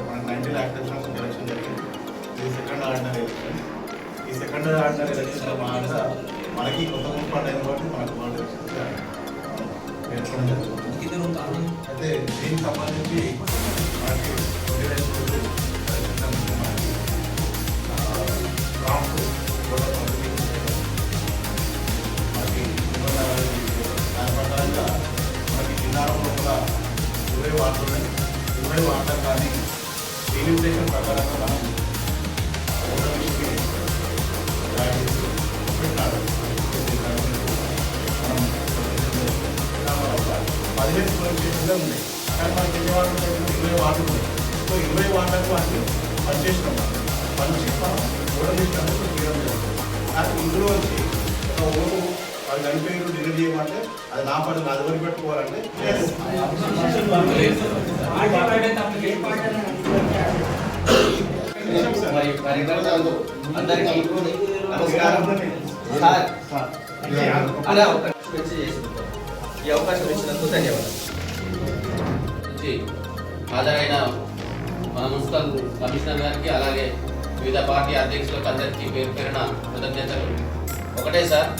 మనకి ninety lakh election జరిగింది ఇది సెకండ్ ఆర్డినరీ ఎలక్షన్ ఈ సెకండ్ ఆర్డినరీ ఎలక్షన్లో మాట మనకి కొత్త మున్సిపాలిటీ అయిన కాబట్టి మనకు మాట అయితే దీనికి సంబంధించి ఇరవై వార్డులు ఇరవై వార్డులు కానీ డీలిమిటేషన్ ప్రకారంగా మనం ఓటర్ లిస్ట్కి మనం పదిహేను పోలీస్ ఉన్నాయి. కానీ మనకి ఎన్ని వార్డులు ఇరవై వార్డులు ఉన్నాయి. సో ఇరవై వార్డులకు అన్ని పనిచేసినాం పంచి మనం ఓటర్ లిస్ట్ అనేది తీయడం ఇందులో వచ్చి వాళ్ళు చనిపోయిన డిలీట్ చేయమంటే అది నా పని నాది వరకు పెట్టుకోవాలంటే నమస్కారం ఈ అవకాశం ఇచ్చినందుకు ధన్యవాదాలు నుంచి హాజరైన మన మున్సిపల్ కమిషనర్ గారికి అలాగే వివిధ పార్టీ అధ్యక్షులకు అందరికీ పేరు పేరున కృతజ్ఞతలు ఒకటే సార్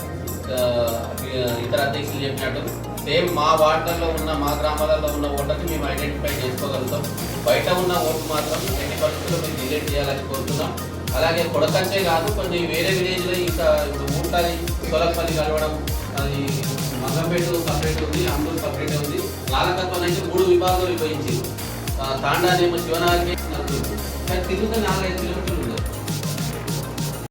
ఇతర అధ్యక్షులు చెప్పినట్టు సేమ్ మా వార్డులలో ఉన్న మా గ్రామాలలో ఉన్న ఓటర్ని మేము ఐడెంటిఫై చేసుకోగలుగుతాం. బయట ఉన్న ఓటు మాత్రం ఎన్ని పరిస్థితుల్లో మేము డిలీట్ చేయాలని కోరుతున్నాం. అలాగే కొడకంచే కాదు కొన్ని వేరే విలేజ్లో ఇంకా ఇప్పుడు ఊటాలి సోలపల్లి కలవడం అది మంగంపేట సపరేట్ ఉంది అమూల్ సపరేట్ ఉంది. నాలకత్వం అయితే మూడు విభాగాలు విభజించింది. తాండానేమో శివనారికి నలుగురు కానీ తిరుగుతే నాలుగైదు కిలోమీటర్లు.